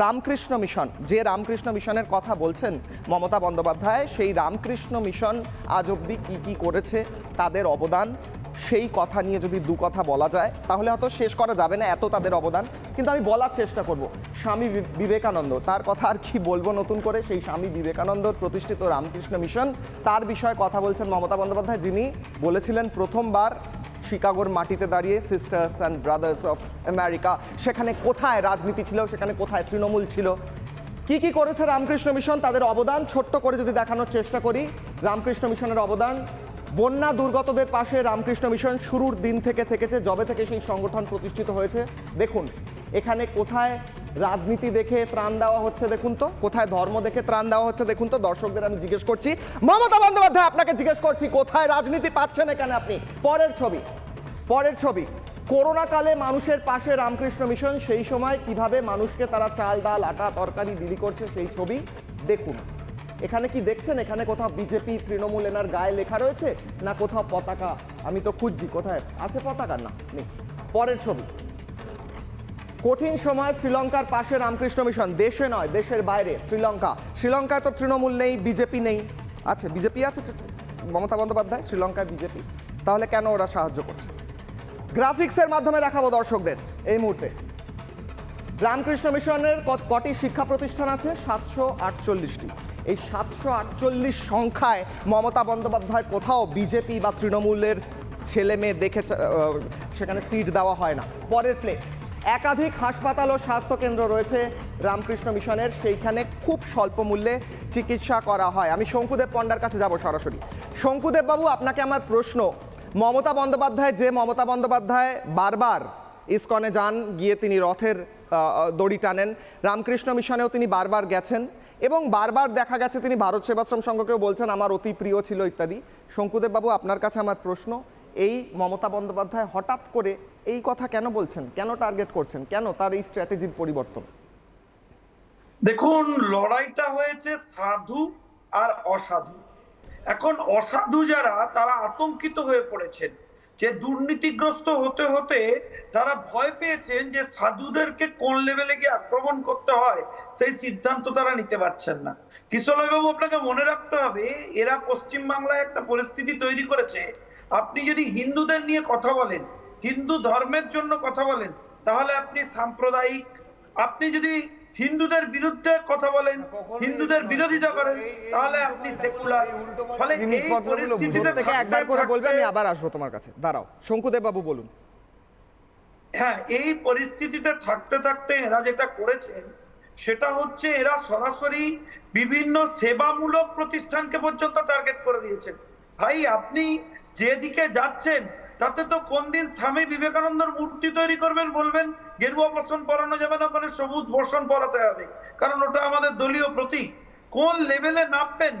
Ramakrishna mission. যে রামকৃষ্ণ মিশনের কথা বলছেন মমতা বন্দ্যোপাধ্যায়, সেই রামকৃষ্ণ মিশন আজ অবধি কী কী করেছে, তাদের অবদান, সেই কথা নিয়ে যদি দু কথা বলা যায়, তাহলে হয়তো শেষ করা যাবে না এত তাদের অবদান। কিন্তু আমি বলার চেষ্টা করব, স্বামী বিবেকানন্দ। তার কথা আর কি বলব নতুন করে, সেই স্বামী বিবেকানন্দর প্রতিষ্ঠিত রামকৃষ্ণ মিশন। তার বিষয়ে কথা বলছেন মমতা বন্দ্যোপাধ্যায়, যিনি বলেছিলেন প্রথমবার শিকাগোর মাটিতে দাঁড়িয়ে sisters and brothers of America সেখানে কোথায় রাজনীতি ছিল, সেখানে কোথায় তৃণমূল ছিল? কি কি করেছে রামকৃষ্ণ মিশন? তাদের অবদান ছোট্ট করে যদি দেখানোর চেষ্টা করি। রামকৃষ্ণ মিশনের অবদান, বন্যা দুর্গতদের পাশে রামকৃষ্ণ মিশন শুরুর দিন থেকে থেকেছে, যবে থেকে সেই সংগঠন প্রতিষ্ঠিত হয়েছে। দেখুন, এখানে কোথায় রাজনীতি দেখে ত্রাণ দেওয়া হচ্ছে, দেখুন তো। কোথায় ধর্ম দেখে ত্রাণ দেওয়া হচ্ছে, দেখুন তো। দর্শকদের আমি জিজ্ঞেস করছি, মমতা বন্দ্যোপাধ্যায় আপনাকে জিজ্ঞেস করছি, কোথায় রাজনীতি পাচ্ছেন এখানে আপনি? পরের ছবি পরের ছবি। করোনা কালে মানুষের পাশে রামকৃষ্ণ মিশন, সেই সময় কীভাবে মানুষকে তারা চাল, ডাল, আটা, তরকারি বিলি করছে সেই ছবি দেখুন। এখানে কি দেখছেন? এখানে কোথাও বিজেপি, তৃণমূল এনার গায়ে লেখা রয়েছে, না কোথাও পতাকা? আমি তো খুঁজছি, কোথায়? আছে পতাকা? না, নেই। পরের ছবি। কঠিন সময় শ্রীলঙ্কার পাশে রামকৃষ্ণ মিশন। দেশে নয়, দেশের বাইরে, শ্রীলঙ্কা। শ্রীলঙ্কায় তো তৃণমূল নেই, বিজেপি নেই। আছে বিজেপি আছে মমতা বন্দ্যোপাধ্যায়? শ্রীলঙ্কায় বিজেপি। তাহলে কেন ওরা সাহায্য করছে? গ্রাফিক্সের মাধ্যমে দেখাবো দর্শকদের এই মুহূর্তে। রামকৃষ্ণ মিশনের কটি শিক্ষা প্রতিষ্ঠান আছে? সাতশো আটচল্লিশটি। এই সাতশো আটচল্লিশ সংখ্যায় মমতা বন্দ্যোপাধ্যায় কোথাও বিজেপি বা তৃণমূলের ছেলে মেয়ে দেখে সেখানে সিট দেওয়া হয় না। পরের প্লে একাধিক হাসপাতাল ও স্বাস্থ্যকেন্দ্র রয়েছে রামকৃষ্ণ মিশনের, সেইখানে খুব স্বল্প মূল্যে চিকিৎসা করা হয়। আমি শঙ্কুদেব পণ্ডার কাছে যাব সরাসরি। শঙ্কুদেব বাবু, আপনাকে আমার প্রশ্ন। মমতা বন্দ্যোপাধ্যায়, যে মমতা বন্দ্যোপাধ্যায় বারবার ইসকনে যান, গিয়ে তিনি রথের দড়ি টানেন, রামকৃষ্ণ মিশনেও তিনি বারবার গেছেন এবং বারবার দেখা গেছে তিনি ভারত সেবাশ্রম সংঘকেও বলছেন, আমার অতি প্রিয় ছিল, ইত্যাদি। শঙ্কুদেব বাবু, আপনার কাছে আমার প্রশ্ন। এই মমতা বন্দ্যোপাধ্যায় হঠাৎ করে এই কথা কেন বলছেন? কেন টার্গেট করছেন? কেন তার এই স্ট্র্যাটেজির পরিবর্তন? দেখুন, লড়াইটা হয়েছে সাধু আর অসাধু। এখন অসাধু যারা, তারা আতঙ্কিত হয়ে পড়েছেন। যে দুর্নীতিগ্রস্ত হতে হতে তারা ভয় পেয়েছেন যে সাধুদেরকে কোন লেভেলে গিয়ে আক্রমণ করতে হয়, সেই সিদ্ধান্ত তারা নিতে পারছেন না। কিশোরবাবু, আপনাকে মনে রাখতে হবে, এরা পশ্চিমবাংলায় একটা পরিস্থিতি তৈরি করেছে। আপনি যদি হিন্দুদের নিয়ে কথা বলেন, হিন্দু ধর্মের জন্য কথা বলেন, তাহলে আপনি সাম্প্রদায়িক, আপনি যদি হিন্দুদের বিরুদ্ধে কথা বলেন হিন্দুদের বিরোধিতা করেন তাহলে আপনি সেকুলার ফলে এই জিনিসপত্রগুলো পরিস্থিতিতে থেকে একবার করে বলবে আমি আবার আসব তোমার কাছে। দাঁড়াও শঙ্কুদেব বাবু বলুন। হ্যাঁ এই পরিস্থিতিতে থাকতে থাকতে এরা যেটা করেছেন সেটা হচ্ছে এরা সরাসরি বিভিন্ন সেবামূলক প্রতিষ্ঠানকে পর্যন্ত টার্গেট করে দিয়েছেন। ভাই আপনি যেদিকে যাচ্ছেন তাতে তো কোন দিন স্বামী বিবেকানন্দর মূর্তি তৈরি করবেন বলবেন গেরুয়া বসন পরানো যাবে না ওখানে সবুজ বসন পরাতে হবে। কারণ ওটা আমাদের দলীয় প্রতীক। কোন লেভেলে নামবেন?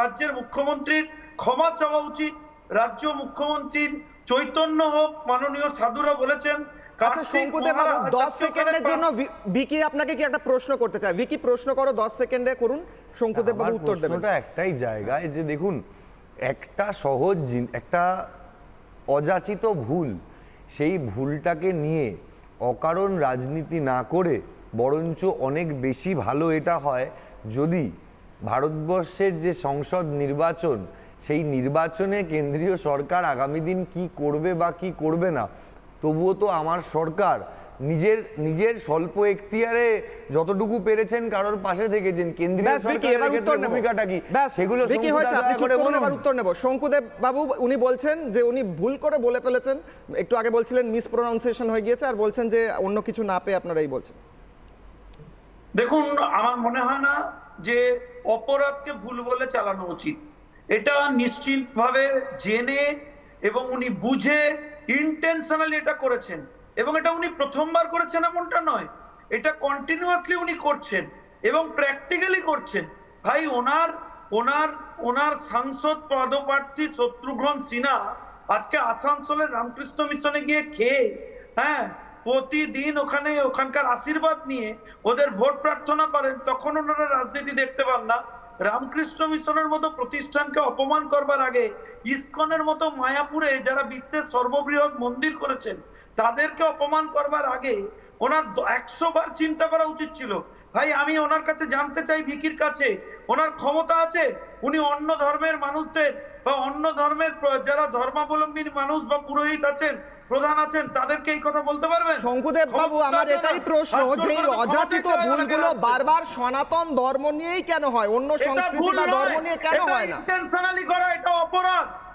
রাজ্যের মুখ্যমন্ত্রীর ক্ষমা চাওয়া উচিত। রাজ্য মুখ্যমন্ত্রীর চৈতন্য হোক মাননীয় সাধুরা বলেছেন আচ্ছা শঙ্কুদেব বাবু মহারাজ দশ জাতীয় সেকেন্ডের জন্য ভিকি আপনাকে কি একটা প্রশ্ন করতে চায়? ভিকি প্রশ্ন করো দশ সেকেন্ডে করুন। শঙ্কুদেব বাবু উত্তর দেবেন। প্রশ্নটা একটাই জায়গায় যে দেখুন একটা সহজ একটা অযাচিত ভুল। সেই ভুলটাকে নিয়ে অকারণ রাজনীতি না করে বরঞ্চ অনেক বেশি ভালো এটা হয় যদি ভারতবর্ষের যে সংসদ নির্বাচন, সেই নির্বাচনে কেন্দ্রীয় সরকার আগামী দিন কি করবে বা কি করবে না, তবুও তো আমার সরকার নিজের নিজের স্বল্প এখতিয়ারে যতটুকু পেরেছেন কারোর পাশে থেকেছেন কেন্দ্রীয় সরকারের উত্তর নেব। ভূমিকাটা কি? সেগুলো ভিকি হয়েছে আপনি করে বলুন। এবার উত্তর নেব। শঙ্কুদেব বাবু উনি বলছেন যে উনি ভুল করে বলে ফেলেছেন। একটু আগে বলছিলেন মিসপ্রোনাউন্সিয়েশন হয়ে গিয়েছে আর বলছেন যে অন্য কিছু না পেয়ে আপনারাই বলছেন। দেখুন আমার মনে হয় না যে অপরাধকে ভুল বলে চালানো উচিত। এটা নিশ্চিতভাবে জেনে এবং উনি বুঝে ইন্টেনশনালি এটা করেছেন। এবং এটা উনি প্রথমবার করেছেন এমনটা নয়। এটা কন্টিনিউয়াসলি উনি করছেন এবং প্র্যাকটিক্যালি করছেন। ভাই, ওনার ওনার ওনার সাংসদ পদপ্রার্থী শত্রুঘ্ন সিনহা আজকে আসানসোলের রামকৃষ্ণ মিশনে গিয়ে খেয়ে হ্যাঁ প্রতিদিন ওখানে, ওখানকার আশীর্বাদ নিয়ে ওদের ভোট প্রার্থনা করেন, তখন ওনারা রাজনীতি দেখতে পান না। রামকৃষ্ণ মিশনের মতো প্রতিষ্ঠানকে অপমান করবার আগে ইসকনের মতো মায়াপুরে যারা বিশ্বের সর্ববৃহৎ মন্দির করেছেন তাদেরকে অপমান করবার আগে ওনার একশো বার চিন্তা করা উচিত ছিল। ভাই আমি ওনার কাছে জানতে চাই ভিকির কাছে। ওনার ক্ষমতা আছে? উনি অন্য ধর্মের মানুষদের বা অন্য ধর্মের যারা ধর্মাবলম্বী মানুষ বা পুরোহিত আছেন প্রধান আছেন তাদেরকে এই কথা বলতে পারবেন? শঙ্কুদেব বাবু আমার এটাই প্রশ্ন যে অযাচিত ভুলগুলো বারবার সনাতন ধর্ম নিয়েই কেন হয়? অন্য সংস্কৃতি বা ধর্ম নিয়ে। কেন হয় না? intentionally করা এটা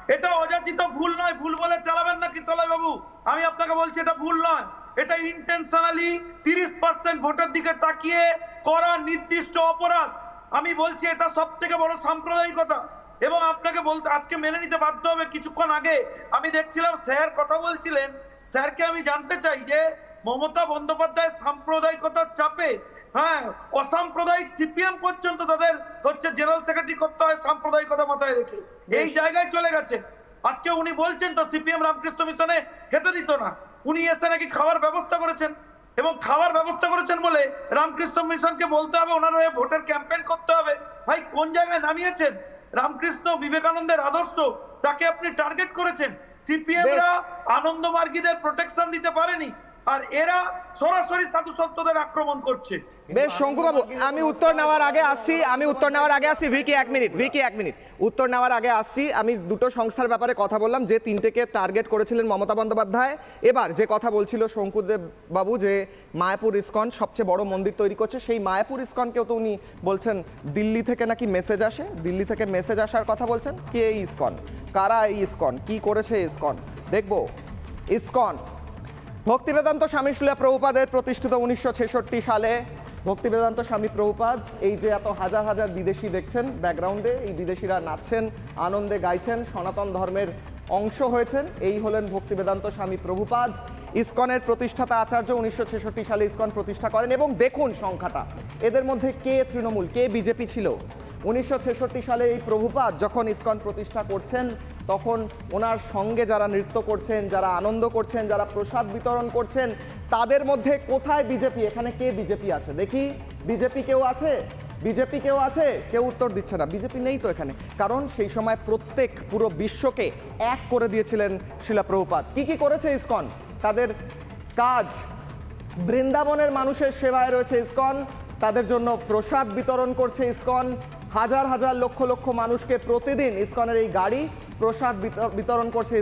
এটা অযাচিত ভুল নয়, ভুল বলে চালাবেন না কিশলয় বাবু আমি আপনাকে বলছি এটা ভুল নয়। এটা ইন্টেনশনালি তিরিশ পার্সেন্ট ভোটের দিকে তাকিয়ে করা নির্দিষ্ট অপরাধ। আমি বলছি এটা সব থেকে বড় সাম্প্রদায়িকতা। এবং আপনাকে বলতে আজকে মেনে নিতে বাধ্য হবে কিছুক্ষণ আগে। আমি দেখছিলাম স্যার কথা বলছিলেন। স্যারকে আমি জানতে চাই যে মমতা বন্দ্যোপাধ্যায় সাম্প্রদায়িকতার চাপে হ্যাঁ অসাম্প্রদায়িক সিপিএম পর্যন্ত তাদের হচ্ছে জেনারেল সেক্রেটারি করতে হয় সাম্প্রদায়িকতা মাথায় রেখে। এই জায়গায় চলে গেছে। আজকে উনি বলছেন তো সিপিএম রামকৃষ্ণ মিশনে খেতে দিত না। উনি এসে নাকি খাওয়ার ব্যবস্থা করেছেন। এবং খাওয়ার ব্যবস্থা করেছেন বলে রামকৃষ্ণ মিশনকে বলতে হবে ওনার হয়ে ভোটের ক্যাম্পেইন করতে হবে। ভাই কোন জায়গায় নামিয়েছেন? রামকৃষ্ণ বিবেকানন্দের আদর্শ তাকে আপনি টার্গেট করেছেন। সিপিএমরা আনন্দমার্গীদের প্রোটেকশন দিতে পারেনি। আর এরা সরাসরি সাধু সন্তদের আক্রমণ করছে। বেশ, শঙ্কুবাবু, আমি উত্তর নেওয়ার আগে আসছি, আমি উত্তর নেওয়ার আগে আসছি, ভিকি, এক মিনিট, ভিকি, এক মিনিট। উত্তর নেওয়ার আগে আসছি, আমি দুটো সংস্থার ব্যাপারে কথা বললাম, যে তিনটেকে টার্গেট করেছিলেন মমতা বন্দ্যোপাধ্যায়। এবার যে কথা বলছিল শঙ্কুদেব বাবু, যে মায়াপুর ইস্কন সবচেয়ে বড় মন্দির তৈরি করছে, সেই মায়াপুর ইস্কনকেও তো উনি বলছেন, দিল্লি থেকে নাকি মেসেজ আসে? দিল্লি থেকে মেসেজ আসার কথা বলছেন? কে এই ইস্কন? কারা এই ইস্কন? কি করেছে ইস্কন? দেখব। ইস্কন ভক্তিবেদান্ত স্বামী শিলা প্রভুপাদের প্রতিষ্ঠিত উনিশশো ছেষট্টি সালে। ভক্তিবেদান্ত স্বামী প্রভুপাদ, এই যে এত হাজার হাজার বিদেশি দেখছেন ব্যাকগ্রাউন্ডে এই বিদেশিরা নাচছেন, আনন্দে গাইছেন, সনাতন ধর্মের অংশ হয়েছেন, এই হলেন ভক্তিবেদান্ত স্বামী প্রভুপাদ। ইসকনের প্রতিষ্ঠাতা আচার্য উনিশশো ছেষট্টি সালে ইসকন প্রতিষ্ঠা করেন এবং দেখুন সংখ্যাটা, এদের মধ্যে কে তৃণমূল, কে বিজেপি ছিল? উনিশশো ছেষট্টি সালে এই প্রভুপাদ যখন ইসকন প্রতিষ্ঠা করছেন তখন ওনার সঙ্গে যারা নৃত্য করছেন, যারা আনন্দ করছেন, যারা প্রসাদ বিতরণ করছেন, তাদের মধ্যে কোথায় বিজেপি? এখানে কে বিজেপি আছে? দেখি, বিজেপি কেউ আছে? বিজেপি কেউ আছে? কেউ উত্তর দিচ্ছে না। বিজেপি নেই তো এখানে। কারণ সেই সময় প্রত্যেক পুরো বিশ্বকে এক করে দিয়েছিলেন শিলা প্রভুপাদ কি কি করেছে ইসকন? তাদের কাজ। বৃন্দাবনের মানুষের সেবায় রয়েছে ইসকন। তাদের জন্য প্রসাদ বিতরণ করছে ইসকন। হাজার হাজার লক্ষ লক্ষ মানুষকে প্রতিদিন ইসকনের এই গাড়ি প্রসাদ বিতর- বিতরণ করছে